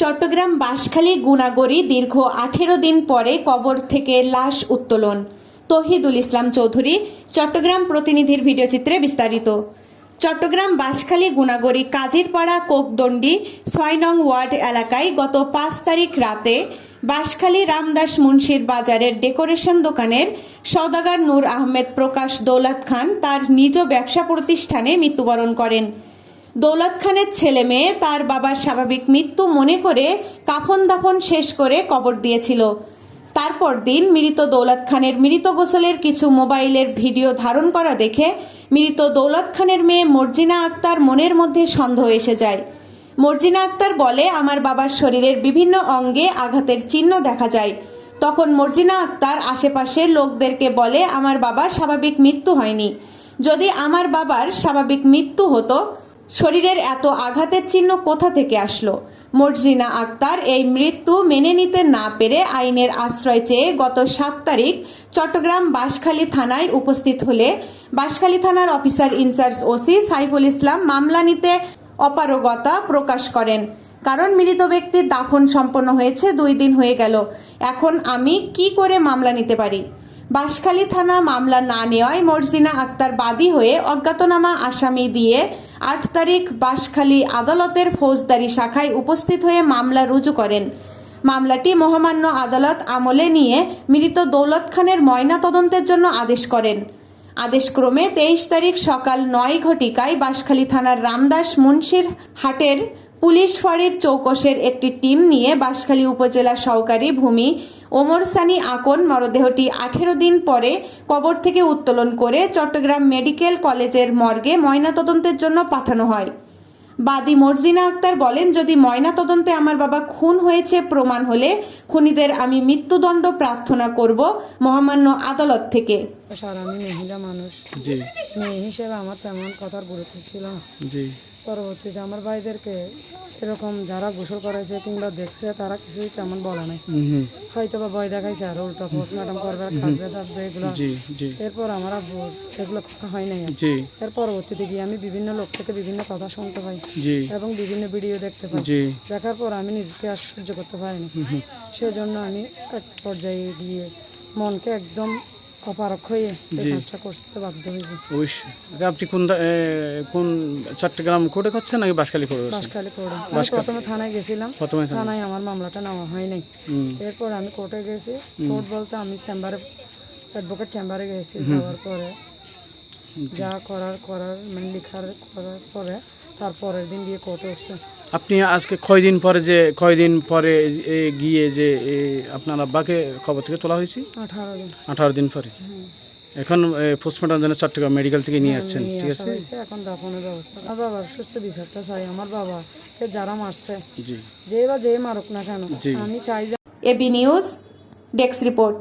চট্টগ্রাম বাঁশখালী গুনাগড়ি দীর্ঘ আঠেরো দিন পরে কবর থেকে লাশ উত্তোলন। তহিদুল ইসলাম চৌধুরী, চট্টগ্রাম প্রতিনিধির ভিডিওচিত্রে বিস্তারিত। চট্টগ্রাম বাঁশখালী গুনাগড়ি কাজিরপাড়া কোকদণ্ডি ছয় নং ওয়ার্ড এলাকায় গত পাঁচ তারিখ রাতে বাঁশখালী রামদাস মুন্সির বাজারের ডেকোরেশন দোকানের সওদাগর নূর আহমেদ প্রকাশ দৌলত খান তার নিজ ব্যবসা প্রতিষ্ঠানে মৃত্যুবরণ করেন। দৌলত খানের ছেলে মেয়ে তার বাবার স্বাভাবিক মৃত্যু মনে করে কাফন দাফন শেষ করে কবর দিয়েছিল। তারপর দিন মৃত দৌলত খানের মৃত গোসলের কিছু মোবাইলের ভিডিও ধারণ করা দেখে মৃত দৌলত খানের মেয়ে মর্জিনা আক্তার মনের মধ্যে সন্দেহ এসে যায়। মর্জিনা আক্তার বলে, আমার বাবার শরীরের বিভিন্ন অঙ্গে আঘাতের চিহ্ন দেখা যায়। তখন মর্জিনা আক্তার আশেপাশের লোকদেরকে বলে, আমার বাবার স্বাভাবিক মৃত্যু হয়নি। যদি আমার বাবার স্বাভাবিক মৃত্যু হতো শরীরের এত আঘাতের চিহ্ন কোথা থেকে আসলো? মর্জিনা আক্তার এই মৃত্যু মেনে নিতে না পেরে আইনের আশ্রয় চেয়ে গত সাত তারিখ চট্টগ্রাম বাঁশখালী থানায় উপস্থিত হলে বাঁশখালী থানার officer in charge OC Saiful Islam মামলা নিতে অপারগতা প্রকাশ করেন। কারণ মৃত ব্যক্তির দাফন সম্পন্ন হয়েছে দুই দিন হয়ে গেল। এখন আমি কি করে মামলা নিতে পারি? বাঁশখালী থানা মামলা না নেওয়ায় মর্জিনা আক্তার বাদী হয়ে অজ্ঞাতনামা আসামি দিয়ে আট তারিখ বাঁশখালী আদালতের ফৌজদারি শাখায় উপস্থিত হয়ে মামলা রুজু করেন। মামলাটি মহামান্য আদালত আমলে নিয়ে মৃত দৌলত খানের ময়না তদন্তের জন্য আদেশ করেন। আদেশক্রমে তেইশ তারিখ সকাল নয় ঘটিকায় বাঁশখালী থানার রামদাস মুন্সির হাটের পুলিশ ফাঁড়ির চৌকশের একটি টিম নিয়ে বাঁশখালী উপজেলা সহকারী ভূমি ওমর সানি আকন মরদেহটি আঠেরো দিন পরে কবর থেকে উত্তোলন করে চট্টগ্রাম মেডিকেল কলেজের মর্গে ময়নাতদন্তের জন্য পাঠানো হয়। বাদী মর্জিনা আক্তার বলেন, যদি ময়না তদন্তে আমার বাবা খুন হয়েছে প্রমাণ হলে খুনিদের আমি মৃত্যুদণ্ড প্রার্থনা করব মহামান্য আদালত থেকে। স্যার আমি মহিলা মানুষ। মেয়ে হিসেবে আমার তেমন কথার গুরুত্ব ছিল না। পরবর্তীতে আমার ভাইদেরকে এরকম যারা গোসল করাইছে কিংবা দেখছে তারা কিছুই তেমন বলে নাই। হয়তো বা ভয় দেখাইছে আর উল্টো পোস্টমর্টম করবে খাটবে থাকবে এগুলো। এরপর আমার আব্বু এগুলো কথা হয় নাই। আর। এর পরবর্তীতে গিয়ে আমি বিভিন্ন লোক থেকে বিভিন্ন কথা শুনতে পাই এবং বিভিন্ন ভিডিও দেখতে পাই। দেখার পর আমি নিজেকে আর সহ্য করতে পারিনি। সেজন্য আমি এক পর্যায়ে গিয়ে মনকে একদম অপারক হয়ে এই কাজটা করতে বাধ্য হয়েছি। অবশ্যই। আপনি কোন চট্টগ্রাম কোর্টে করছেন নাকি কোর্টে আমি প্রথমে থানায় গেছিলাম। প্রথমে থানায়। আমার মামলাটা নেওয়া হয় নাই এরপর আমি কোর্টে গেছি। কোর্ট বলতে আমি চেম্বারে অ্যাডভোকেট চেম্বারে গেছি যাওয়ার পরে। যা করার করার মানে লেখার করার পরে তার পরের দিন গিয়ে কোর্টে উঠছে। আপনি আজকে কয়দিন পরে যে কয়দিন পরে এ, গিয়ে যে এ, আপনার আব্বাকে খবর থেকে তোলা হয়েছে? আঠারো দিন। আঠারো দিন পরে? এখন পোস্টমর্টম জন্য চট্টগ্রাম মেডিকেল থেকে নিয়ে আসছেন ঠিক আছে? এখন দাফনের ব্যবস্থা। আমার বাবার সুস্থ বিচারটা চাই আমার বাবাকে যারা মারছে জি। যে বা যে মারুক না কেন। আমি চাই যে এবি নিউজ ডেস্ক রিপোর্ট।